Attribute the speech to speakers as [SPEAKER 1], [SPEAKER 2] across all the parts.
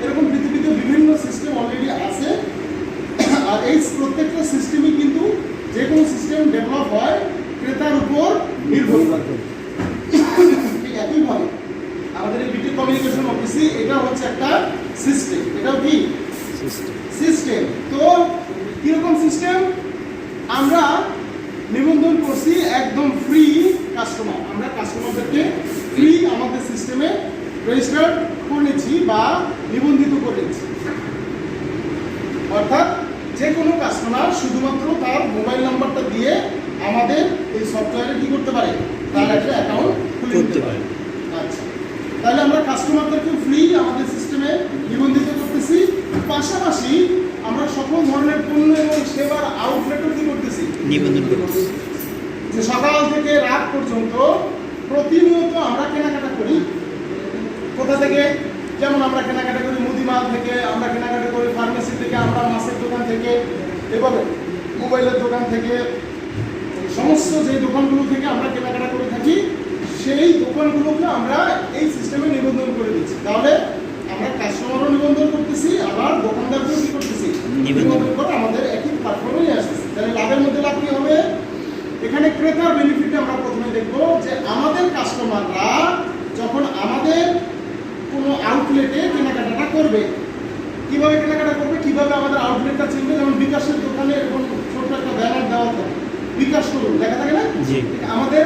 [SPEAKER 1] এরকম পৃথিবীতে বিভিন্ন সিস্টেম অলরেডি আছে আর প্রত্যেকটা সিস্টেমই কিন্তু যে কোনো সিস্টেম ডেভেলপ হয়, ক্রেতার উপর নির্ভর করে ঠিক একইভাবে আমাদের এই বিটি কমিউনিকেশন অফিসে এটা হচ্ছে একটা সিস্টেম এটা কি? সিস্টেম তো কীরকম সিস্টেম আমরা নিবন্ধন করছি একদম ফ্রি কাস্টমার আমরা কাস্টমারদেরকে ফ্রি আমাদের সিস্টেমে রেজিস্টার করেছি বা নিবন্ধিত করেছি অর্থাৎ যে কোনো কাস্টমার শুধুমাত্র তার মোবাইল নাম্বারটা দিয়ে আমাদের এই সফটওয়্যারে কি করতে পারে? তার একটা অ্যাকাউন্ট খুলে দিতে পারে। আচ্ছা। তাহলে আমরা কাস্টমারদেরকে ফ্রি আমাদের সিস্টেমে নিবন্ধিত করতেছি। পাশাপাশি আমরা সকল ধরনের পণ্য এবং সেবার আউটলেটও কি করতেছি?
[SPEAKER 2] নিবন্ধন করতেছি।
[SPEAKER 1] যে সকাল থেকে রাত পর্যন্ত প্রতিনিয়ত আমরা কেনাকাটা করি। কোথা থেকে? যেমন আমরা কেনাকাটা করি মুদিমাল থেকে আমরা কেনাকাটা করি ফার্মেসি থেকে আমরা মাছের দোকান থেকে এভাবে মোবাইলের দোকান থেকে। সমস্ত যে দোকানগুলো থেকে আমরা কেনাকাটা করে থাকি সেই দোকানগুলোকে আমরা এই সিস্টেমে নিবন্ধন করে দিচ্ছি। তাহলে আমরা কাস্টমারও নিবন্ধন করতেছি আবার দোকানদারকেও কি করতেছি?
[SPEAKER 2] নিবন্ধন।
[SPEAKER 1] করে আমাদের একই প্ল্যাটফর্মে আসতেছি। তাহলে লাভের মধ্যে লাভ কি হবে? এখানে ক্রেতার বেনিফিট আমরা প্রথমে দেখব যে আমাদের কাস্টমাররা যখন আমাদের কোনো আউটলেটে কেনাকাটাটা করবে কীভাবে কেনাকাটা করবে কীভাবে আমাদের আউটলেটটা চিনবে? যেমন বিকাশের দোকানে এরকম ছোট্ট একটা ব্যানার দেওয়া থাকে। বিকাশ করুন দেখা থাকে না। আমাদের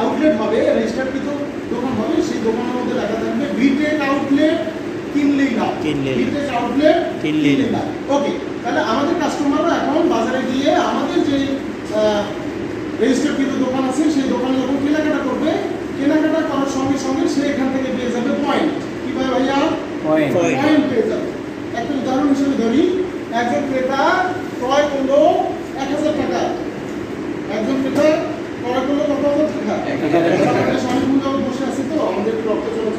[SPEAKER 1] আউটলেট হবে রেজিস্টারকৃত দোকান হবে সেই দোকানের মধ্যে লেখা থাকবে বিটেক আউটলেট কিনলেই লাভ। বিটেক আউটলেট
[SPEAKER 2] কিনলেই লাভ।
[SPEAKER 1] ওকে তাহলে আমাদের কাস্টমাররা এখন বাজারে গিয়ে আমাদের যে রেজিস্টারকৃত দোকান আছে সেই দোকানে যখন কেনাকাটা করবে কেনাকাটা করার সঙ্গে সঙ্গে সে এখান থেকে পেয়ে যাবে পয়েন্ট কি পায় ভাইয়া?
[SPEAKER 2] Point.
[SPEAKER 1] পয়েন্ট পেয়ে যাবে। একটা উদাহরণ হিসেবে ধরি একজন ক্রেতা ক্রয় করল এক হাজার টাকা। একজন ক্রেতা পড়াগুলো কত টাকা বসে আছে তো আমাদের রক্ত চলাচল